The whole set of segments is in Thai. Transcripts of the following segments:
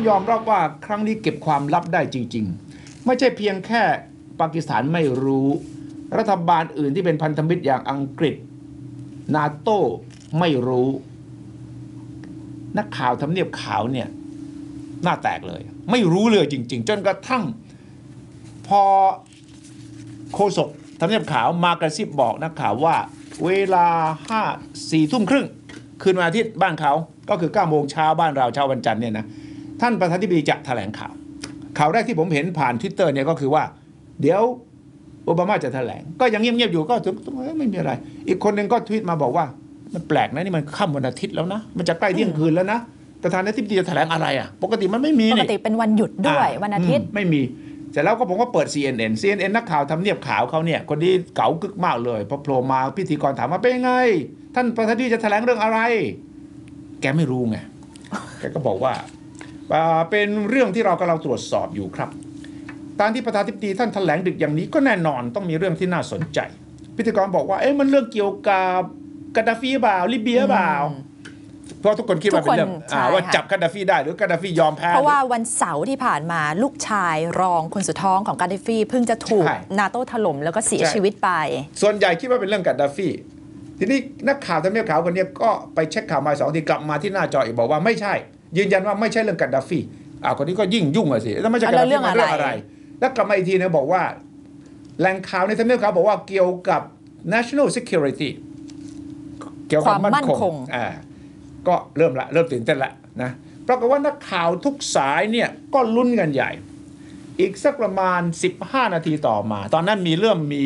ต้องยอมรับว่าครั้งนี้เก็บความลับได้จริง ๆ ไม่ใช่เพียงแค่ปากีสถานไม่รู้ รัฐบาลอื่นที่เป็นพันธมิตรอย่างอังกฤษ นาโต้ไม่รู้ นักข่าวทำเนียบขาวเนี่ยหน้าแตกเลย ไม่รู้เลยจริง ๆ จนกระทั่ง พอโฆษกทำเนียบขาวมากระซิบบอกนักข่าวว่า เวลาห้าสี่ทุ่มครึ่ง คืนวันอาทิตย์บ้านเขาก็คือ9ก้าโมงเช้าบ้านเราเช้าวันจันทร์เนี่ยนะ ท่านประธานาธิบดีจะแถลงข่าว ข่าวแรกที่ผมเห็นผ่านทวิตเตอร์เนี่ยก็คือว่า เดี๋ยวโอบามาจะแถลง ก็ยังเงียบๆอยู่ก็ถึงไม่มีอะไร อีกคนหนึ่งก็ทวีตมาบอกว่า มันแปลกนะนี่มันค่ำวันอาทิตย์แล้วนะ มันจะใกล้เที่ยงคืนแล้วนะประธานาธิบดีจะแถลงอะไรอะ ปกติมันไม่มีปกนี่ติเป็นวันหยุดด้วยอ่วันอาทิตย์มไม่มีเสร็จแล้วก็ผมก็เปิด CNN CNN นักข่าวทำเนียบขาวเขาเนี่ยคนที่เก๋ากึกมากเลยพอโผล่มาพิธีกรถามว่าเป็นยังไง ท่านประธานาธิบดีจะแถลงเรื่องอะไร แกไม่รู้ไงแกก็บอกว่าอ่า เป็นเรื่องที่เรากำลังตรวจสอบอยู่ครับตามที่ประธานาธิบดีท่านแถลงดึกอย่างนี้ก็แน่นอนต้องมีเรื่องที่น่าสนใจ พิธีกรบอกว่าเอ๊ะมันเรื่องเกี่ยวกับกาดาฟีเปล่าลิเบียเปล่าเพราะทุกคนคิดว่าเป็นเรื่องทุกคนอ่าใช่ว่าค่ะจับกาดาฟีได้หรือกาดาฟียอมแพ้เพราะว่าวันเสาร์ที่ผ่านมาลูกชายรองคนสุดท้องของกาเดฟีเพิ่งจะถูกใช่นาโต้ถล่มแล้วก็เสียใช่ชีวิตไป ส่วนใหญ่คิดว่าเป็นเรื่องกาดาฟีทีนี้นักข่าวทำเนียบขาวคนเนี้ยก็ไปเช็คข่าวมาสองทีกลับมาที่หน้าจออีกบอกว่าไม่ใช่ ยืนยันว่าไม่ใช่เรื่องกาดาฟีอ่าคนนี้ก็ยิ่งยุ่งอะสิแล้วไม่ใช่กาแล้ดาวเรื่ฟีองมันเรื่องอะไรอะไร แล้วกลับมาอีกทีนะบอกว่าแหล่งข่าวในทำเนียบขาวบอกว่าเกี่ยวกับ national security เกี่ยวกับความมั่นคงอ่าก็เริ่มละเริ่มตื่นเต้นละนะปรากฏว่านักข่าวทุกสายเนี่ยก็ลุ้นกันใหญ่ อีกสักประมาณ 15 นาทีต่อมา ตอนนั้นมีเริ่มมี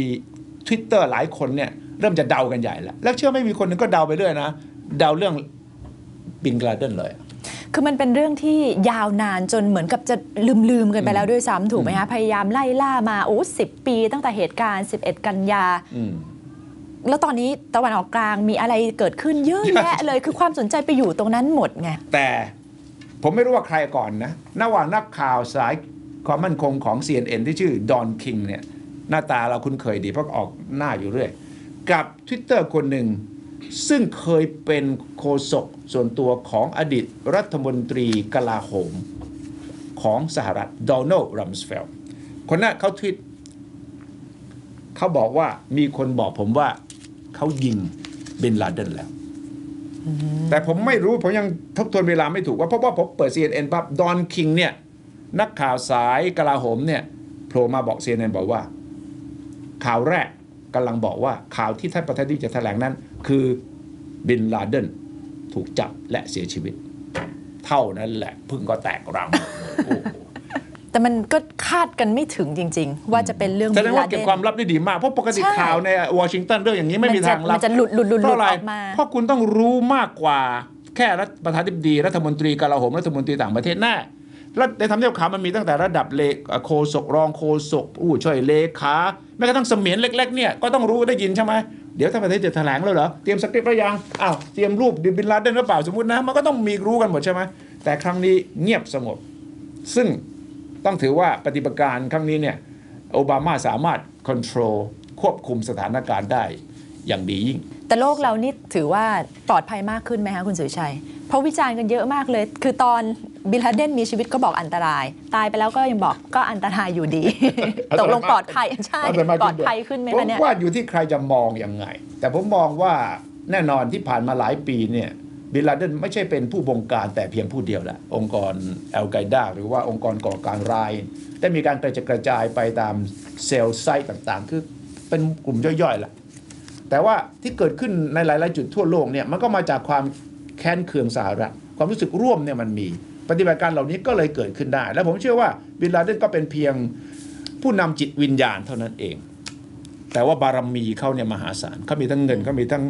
Twitter หลายคนเนี่ยเริ่มจะเดากันใหญ่แล้ว แล้วเชื่อไม่มีคนหนึงก็เดาไปเรื่อยนะ เดาเรื่องบินกลาเดนเลย คือมันเป็นเรื่องที่ยาวนานจนเหมือนกับจะลืมๆกันไปแล้วด้วยซ้ำถูกไหมคะพยายามไล่ล่ามาโอ้สิปี ตั้งแต่เหตุการณ์ 11 กันยาอืมแล้วตอนนี้ตะวันออกกลางมีอะไรเกิดขึ้นเยอะแยะเลยคือความสนใจไปอยู่ตรงนั้นหมดไงแต่ผมไม่รู้ว่าใครก่อนนะระหว่างนักข่าวสายความมั่นคงของ CNN ที่ชื่อดอนคิงเนี่ยหน้าตาเราคุ้นเคยดีเพราะออกหน้าอยู่เรื่อย กับ Twitter คนหนึ่ง ซึ่งเคยเป็นโฆษกส่วนตัวของอดีตรัฐมนตรีกลาโหมของสหรัฐโดนัลด์รัมสเฟลคนนั้นเขาทวิตเขาบอกว่ามีคนบอกผมว่าเขายิงเบนลาเดนแล้ว แต่ผมไม่รู้ ผมยังทบทวนเวลาไม่ถูกว่าเพราะว่าผมเปิด CNN ปั๊บดอนคิงเนี่ย นักข่าวสายกลาโหมเนี่ยโผล่มาบอก CNN บอกว่า ข่าวแรกกำลังบอกว่าข่าวที่ท่านประธานาธิบดีจะแถลงนั้น คือบินลาเดนถูกจับและเสียชีวิต เท่านั้นแหละพึ่งก็แตกรังโอ้โหแต่มันก็คาดกันไม่ถึงจริง ๆ ว่าจะเป็นเรื่องแสดบิงนว่าลาเดเก็บนความลับได้ดีมาก เพราะปกติใช่ข่าวในวอชิงตันเรื่องอย่างนี้ไม่มีมันจะทางลับมันจะหลุดหลุดหลุดเพราะอะไรออกมาเพราะคุณต้องรู้มากกว่าแค่รัฐประธานาธิบดีรัฐมนตรีกลาโหมรัฐมนตรีต่างประเทศแน่แล้วในทำเนียบขาวมันมีตั้งแต่ระดับเลโคศกรองโคศกผู้ช่วยเลขาแม้กระทั่งเสมียนเล็ก ๆ เนี่ยก็ต้องรู้ได้ยินใช่ไหม เดี๋ยวถ้าประเทศจะแถลงแล้วเหรอ เตรียมสคริปต์หรือยังอ้าวเตรียมรูปดิบินลาเดนหรือเปล่าสมมตินะ มันก็ต้องมีรู้กันหมดใช่ไหมแต่ครั้งนี้เงียบสงบ ซึ่งต้องถือว่าปฏิบัติการครั้งนี้เนี่ยโอบามาสามารถค o n t r o l ควบคุมสถานการณ์ได้อย่างดียิ่ง แต่โลกเรานี่ถือว่าปลอดภัยมากขึ้นไหมคะคุณสุชัย เพราะวิจารณ์กันเยอะมากเลย คือตอน บิลลาเดนมีชีวิตก็บอกอันตราย ตายไปแล้วก็ยังบอกก็อันตรายอยู่ดี ตกลงปลอดภัยใช่เอาแต่มาปลอดภัยขึ้นไหมผคะเนี่ยว่าอยู่ที่ใครจะมองยังไง แต่ผมมองว่าแน่นอนที่ผ่านมาหลายปีเนี่ยบิลลาเดนไม่ใช่เป็นผู้บงการแต่เพียงผู้เดียวแหละองค์กรอัลไกดาหรือว่าองค์กรก่อการร้ายได้มีการกระจายกระจายไปตามเซลล์ไซต์ต่างๆ คือเป็นกลุ่มย่อยๆแหละแต่ว่าที่เกิดขึ้นในหลาย ๆ จุดทั่วโลกเนี่ยมันก็มาจากความแค้นเคืองสหรัฐความรู้สึกร่วมเนี่ยมันมี ปฏิบัติการเหล่านี้ก็เลยเกิดขึ้นได้ และผมเชื่อว่าบินลาเดนก็เป็นเพียงผู้นำจิตวิญญาณเท่านั้นเอง แต่ว่าบารมีเขาเนี่ยมหาศาลเขามีทั้งเงินเขามีทั้ง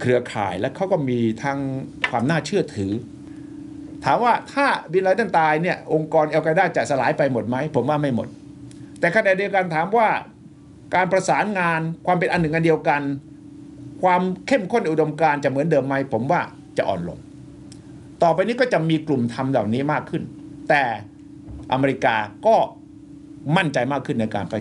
เครือข่ายและเขาก็มีทั้งความน่าเชื่อถือ ถามว่าถ้าบินลาเดนตายเนี่ยองค์กรเอลไกด้าจะสลายไปหมดไหมผมว่าไม่หมด แต่ขณะเดียวกันถามว่าการประสานงานความเป็นอันหนึ่งอันเดียวกัน ความเข้มข้นอุดมการจะเหมือนเดิมไหมผมว่าจะอ่อนลง ต่อไปนี้ก็จะมีกลุ่มทำเหล่านี้มากขึ้น แต่อเมริกาก็มั่นใจมากขึ้นในการไป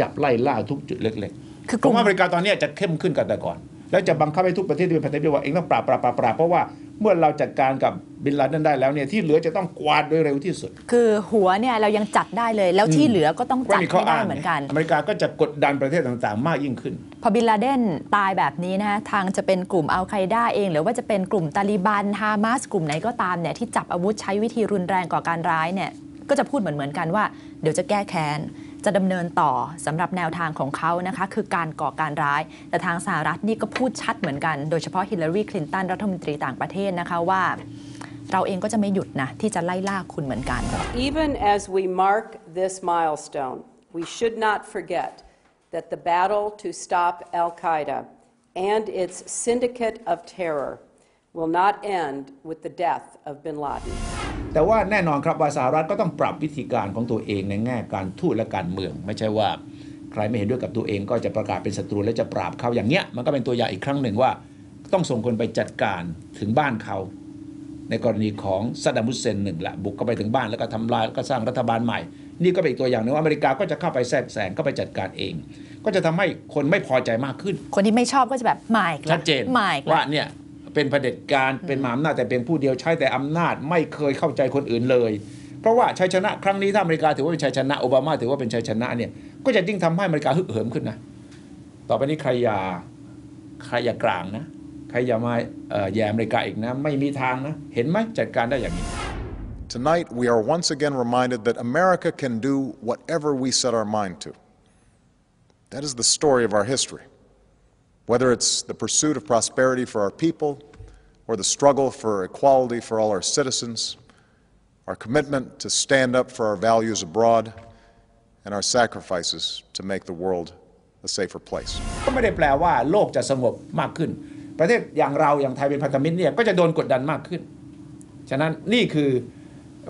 จับไล่ล่าทุกจุดเล็กคือๆกผลุ่มมว่าอเมริกาตอนนี้จะเข้มขึ้นกว่าแต่ก่อน แล้วจะบังคับให้ทุกประเทศที่เป็นพันธมิตรว่าเองต้องปราบปราบปราบปราบเพราะว่า เมื่อเราจัดการกับบินลาเดนได้แล้วเนี่ยที่เหลือจะต้องกวาดโดยเร็วที่สุด คือหัวเนี่ยเรายังจัดได้เลย แล้วที่เหลือก็ต้องว่าจัดมีข้อให้ได้อ้างเหมือนกัน อเมริกาก็จะกดดันประเทศต่างๆ มากยิ่งขึ้น พอบินลาเดนตายแบบนี้นะคะทางจะเป็นกลุ่มอัลไคด้าเอง หรือว่าจะเป็นกลุ่มตาลิบันฮามาสกลุ่มไหนก็ตามเนี่ยที่จับอาวุธใช้วิธีรุนแรงก่อการร้ายเนี่ยก็จะพูดเหมือนเหมือนๆกันว่าเดี๋ยวจะแก้แค้น จะดำเนินต่อสำหรับแนวทางของเขานะคะคือการก่อการร้าย แต่ทางสหรัฐนี่ก็พูดชัดเหมือนกัน โดยเฉพาะฮิลลารีคลินตันรัฐมนตรีต่างประเทศนะคะว่าเราเองก็จะไม่หยุดนะที่จะไล่ล่าคุณเหมือนกัน Even as we mark this milestone, we should not forget that the battle to stop Al Qaeda and its syndicate of terror will not end with the death of bin Laden. แต่ว่าแน่นอนครับว่าสหรัฐก็ต้องปรับวิธีการของตัวเองในแง่การทูตและการเมือง ไม่ใช่ว่าใครไม่เห็นด้วยกับตัวเองก็จะประกาศเป็นศัตรูและจะปราบเขาอย่างเนี้ยมันก็เป็นตัวอย่างอีกครั้งหนึ่งว่า ต้องส่งคนไปจัดการถึงบ้านเขา ในกรณีของซัดดัมฮุสเซนหนึ่งละบุกเข้าไปถึงบ้านแล้วก็ทำลายแล้วก็สร้างรัฐบาลใหม่ นี่ก็เป็นอีกตัวอย่างหนึงว่าอเมริกาก็จะเข้าไปแทรกแซงเข้าไปจัดการเอง ก็จะทำให้คนไม่พอใจมากขึ้น คนที่ไม่ชอบก็จะแบบหมายชัดเจนหมายว่าเนี่ย เป็นเผด็จการเป็นมหาอำนาจแต่เป็นผู้เดียวใช้แต่อำนาจไม่เคยเข้าใจคนอื่นเลย เพราะว่าชัยชนะครั้งนี้ถ้าอเมริกาถือว่าเป็นชัยชนะโอบามาถือว่าเป็นชัยชนะเนี่ยก็จะยิ่งทำให้อเมริกาฮึกเหิมขึ้นนะต่อไปนี้ใครอย่าใครอย่ากลางนะใครอย่ามาเอ่อแย่อเมริกาอีกนะไม่มีทางนะเห็นไหมจัดการได้อย่างนี้ Tonight, we are once again reminded that America can do whatever we set our mind to. That is the story of our history. Whether it's the pursuit of prosperity for our people or the struggle for equality for all our citizens, our commitment to stand up for our values abroad, and our sacrifices to make the world a safer place. ก็ไม่ได้แปลว่าโลกจะสงบมากขึ้น ประเทศอย่างเราอย่างไทยเป็นพันธมิตรเนี่ยก็จะโดนกดดันมากขึ้น ฉะนั้นนี่คือ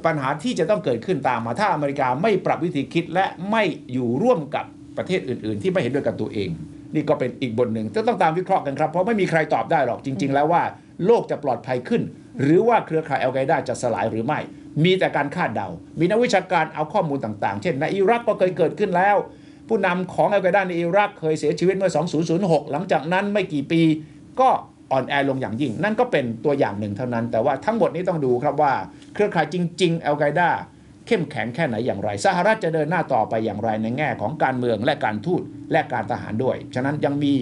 ปัญหาที่จะต้องเกิดขึ้นตามมาถ้าอเมริกาไม่ปรับวิธีคิดและไม่อยู่ร่วมกับประเทศอื่น ๆ ที่ไม่เห็นด้วยกับตัวเอง นี่ก็เป็นอีกบทหนึ่งจะต้องตามวิเคราะห์กันครับ เพราะไม่มีใครตอบได้หรอกจริง ๆ แล้วว่าโลกจะปลอดภัยขึ้น หรือว่าเครือข่ายอัลไกด้าจะสลายหรือไม่ มีแต่การคาดเดา มีนักวิชาการเอาข้อมูลต่างๆ เช่นในอิรักก็เคยเกิดขึ้นแล้ว ผู้นำของอัลไกด้าในอิรักเคยเสียชีวิตเมื่อ 2006 หลังจากนั้นไม่กี่ปี ก็อ่อนแอลงอย่างยิ่ง นั่นก็เป็นตัวอย่างหนึ่งเท่านั้น แต่ว่าทั้งหมดนี้ต้องดูครับว่าเครือข่ายจริง ๆอัลไกด้า เข้มแข็งแค่ไหนอย่างไรสหรัฐจะเดินหน้าต่อไปอย่างไรในแง่ของการเมืองและการทูตและการทหารด้วย ฉะนั้นยังมี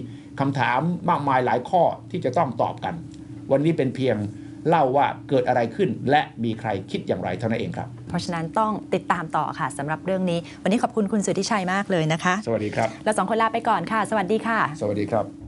คำถามมากมายหลายข้อที่จะต้องตอบกัน วันนี้เป็นเพียงเล่าว่าเกิดอะไรขึ้นและมีใครคิดอย่างไรเท่านั้นเองครับ เพราะฉะนั้นต้องติดตามต่อค่ะสำหรับเรื่องนี้ วันนี้ขอบคุณคุณสุทธิชัยมากเลยนะคะ สวัสดีครับเราสองคนลาไปก่อนค่ะ สวัสดีค่ะ สวัสดีครับ